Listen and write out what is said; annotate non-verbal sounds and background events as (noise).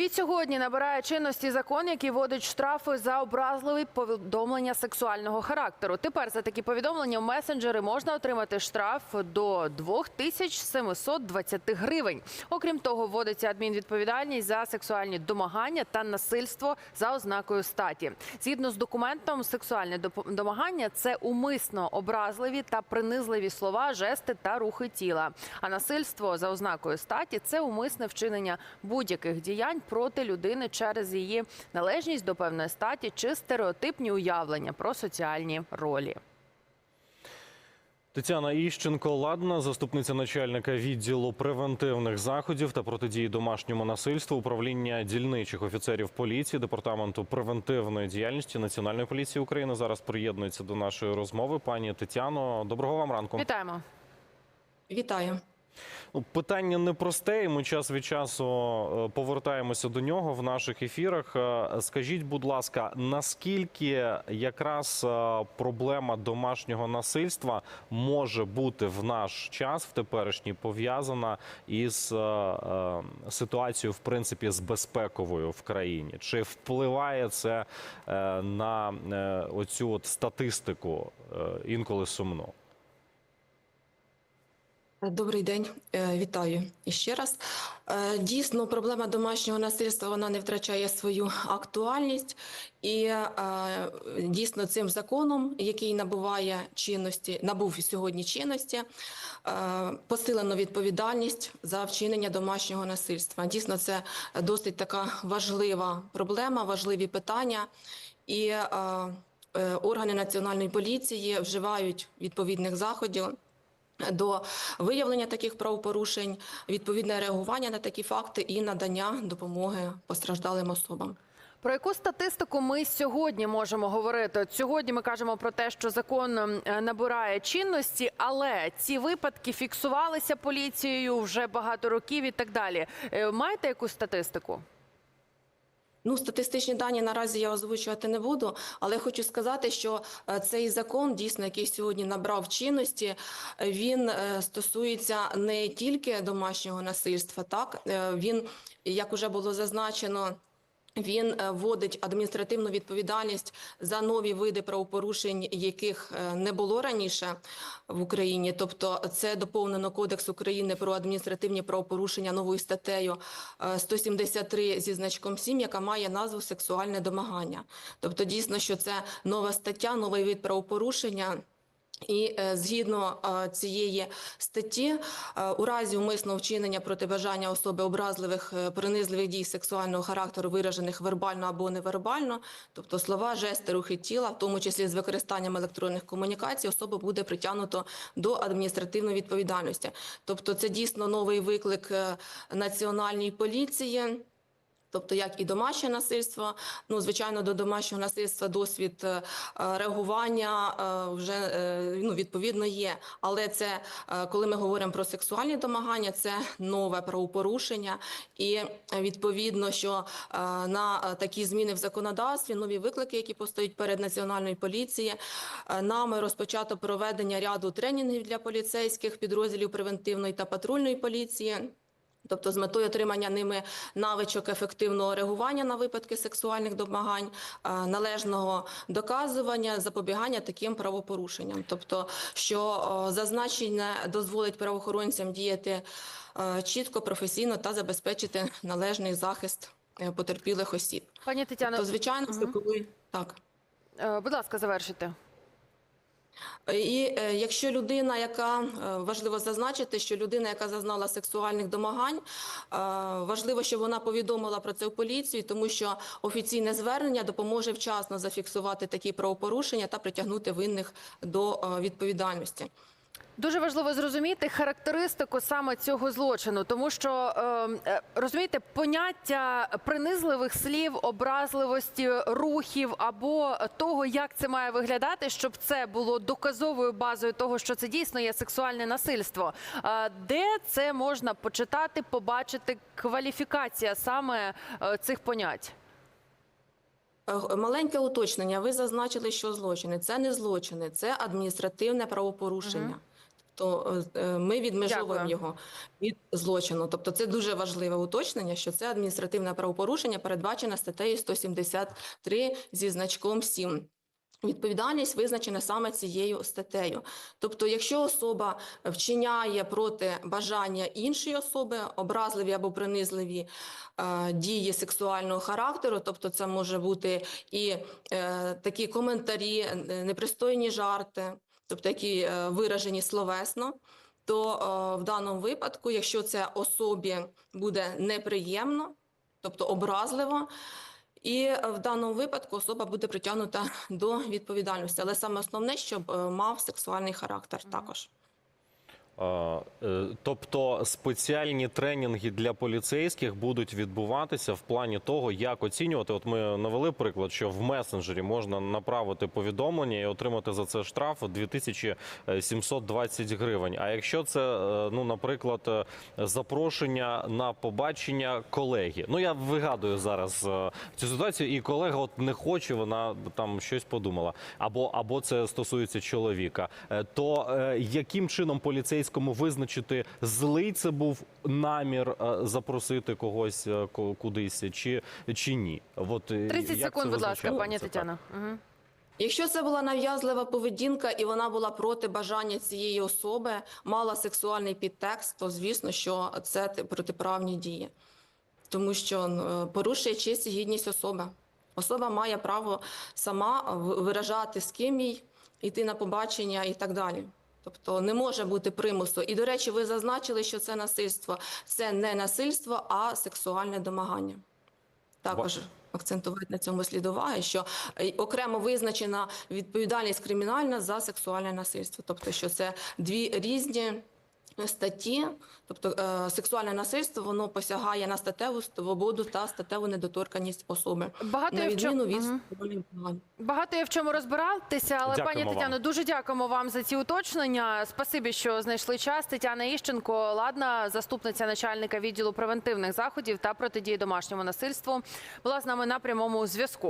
Від сьогодні набирає чинності закон, який вводить штрафи за образливі повідомлення сексуального характеру. Тепер за такі повідомлення в месенджери можна отримати штраф до 2720 гривень. Окрім того, вводиться адмінвідповідальність за сексуальні домагання та насильство за ознакою статі. Згідно з документом, сексуальне домагання це умисно образливі та принизливі слова, жести та рухи тіла. А насильство за ознакою статі це умисне вчинення будь-яких діянь проти людини через її належність до певної статі чи стереотипні уявлення про соціальні ролі. Тетяна Іщенко ладна, заступниця начальника відділу превентивних заходів та протидії домашньому насильству управління дільничих офіцерів поліції департаменту превентивної діяльності Національної поліції України. Зараз приєднується до нашої розмови. Пані Тетяно, доброго вам ранку. Вітаємо. Вітаю. Ну, Питання непросте, і ми час від часу е, повертаємося до нього в наших ефірах. Е, Скажіть, будь ласка, наскільки якраз е, проблема домашнього насильства може бути в наш час, в теперішній, пов'язана із ситуацією, в принципі, з безпековою в країні? Чи впливає це на оцю от статистику інколи сумну? Добрий день, Е, вітаю іще раз. Е, Дійсно, проблема домашнього насильства вона не втрачає свою актуальність, і е, дійсно цим законом, який набуває чинності, набув сьогодні чинності, посилено відповідальність за вчинення домашнього насильства. Дійсно, це досить така важлива проблема, важливі питання. І органи національної поліції вживають відповідних заходів до виявлення таких правопорушень, відповідне реагування на такі факти і надання допомоги постраждалим особам. Про яку статистику ми сьогодні можемо говорити? Сьогодні ми кажемо про те, що закон е, набирає чинності, але ці випадки фіксувалися поліцією вже багато років і так далі. Е, Маєте якусь статистику? Ну, статистичні дані наразі я озвучувати не буду, але хочу сказати, що е, цей закон, дійсно, який сьогодні набрав чинності, е, він е, стосується не тільки домашнього насильства, так він, як уже було зазначено. Він е, вводить адміністративну відповідальність за нові види правопорушень, яких е, не було раніше в Україні. Тобто, це доповнено Кодекс України про адміністративні правопорушення новою статтею е, 173 зі значком 7, яка має назву сексуальне домагання. Тобто, дійсно, що це нова стаття, новий вид правопорушення. І е, згідно е, цієї статті, е, у разі умисного вчинення проти бажання особи образливих принизливих дій сексуального характеру, виражених вербально або невербально, тобто слова, жести, рухи тіла, в тому числі з використанням електронних комунікацій, особа буде притягнуто до адміністративної відповідальності. Тобто, це дійсно новий виклик національній поліції. Тобто, як і домашнє насильство, ну звичайно, до домашнього насильства досвід е, реагування е, вже е, ну відповідно є. Але це коли ми говоримо про сексуальні домагання, це нове правопорушення, і відповідно, що на такі зміни в законодавстві, нові виклики, які постають перед національною поліцією, нами розпочато проведення ряду тренінгів для поліцейських підрозділів превентивної та патрульної поліції. Тобто з метою отримання ними навичок ефективного реагування на випадки сексуальних домагань, е, належного доказування, запобігання таким правопорушенням. Тобто, що е, зазначене дозволить правоохоронцям діяти е, чітко, професійно та забезпечити належний захист потерпілих осіб. Пані Тетяно, То звичайно, що Мгм. коли так. будь ласка, завершите. І е, якщо людина, яка е, важливо зазначити, що людина, яка зазнала сексуальних домагань, е, важливо, щоб вона повідомила про це в поліцію, тому що офіційне звернення допоможе вчасно зафіксувати такі правопорушення та притягнути винних до відповідальності. Дуже важливо зрозуміти характеристику саме цього злочину, тому що е, е, розумієте, поняття принизливих слів, образливості, рухів або того, як це має виглядати, щоб це було доказовою базою того, що це дійсно є сексуальне насильство. Де це можна почитати, побачити кваліфікація саме е, цих понять? Е, Маленьке уточнення. Ви зазначили, що злочини це не злочини, це адміністративне правопорушення. То е, е, ми відмежовуємо Дякую. його від злочину. Тобто це дуже важливе уточнення, що це адміністративне правопорушення, передбачене статтею 173 зі значком 7. Відповідальність визначена саме цією статтею. Тобто, якщо особа вчиняє проти бажання іншої особи образливі або принизливі е, дії сексуального характеру, тобто це може бути і е, такі коментарі, е, непристойні жарти, тобто які е, виражені словесно, то е, в даному випадку, якщо це особі буде неприємно, тобто образливо, і е, в даному випадку особа буде притягнута (laughs) до відповідальності. Але саме основне, щоб мав сексуальний характер також. Е, Тобто спеціальні тренінги для поліцейських будуть відбуватися в плані того, як оцінювати. От ми навели приклад, що в месенджері можна направити повідомлення і отримати за це штраф 2720 гривень. А якщо це, е, ну, наприклад, е, запрошення на побачення колеги, ну я вигадую зараз цю ситуацію, і колега от не хоче, вона там щось подумала, або або це стосується чоловіка, то яким чином поліцейському визначити, злий це був намір е, запросити когось е, кудись, чи, чи ні? От, е, 30 як секунд, будь ласка, пані. Угу. Якщо це була нав'язлива поведінка і вона була проти бажання цієї особи, мала сексуальний підтекст, то звісно, що це протиправні дії, тому що е, порушує честь і гідність особи. Особа має право сама виражати, з ким їй йти на побачення і так далі. Тобто не може бути примусу. І, до речі, ви зазначили, що це насильство. Це не насильство, а сексуальне домагання. Також акцентувати на цьому слід уваги, що е, окремо визначена відповідальність кримінальна за сексуальне насильство. Тобто, що це дві різні статті, тобто е, сексуальне насильство воно посягає на статеву свободу та статеву недоторканість особи. Багато на є в чому- відміну від домагань. Багато є в чому розбиратися, але Дякуємо пані вам. Тетяно, дуже дякуємо вам за ці уточнення. Спасибі, що знайшли час. Тетяна Іщенко, ладна, заступниця начальника відділу превентивних заходів та протидії домашньому насильству, була з нами на прямому зв'язку.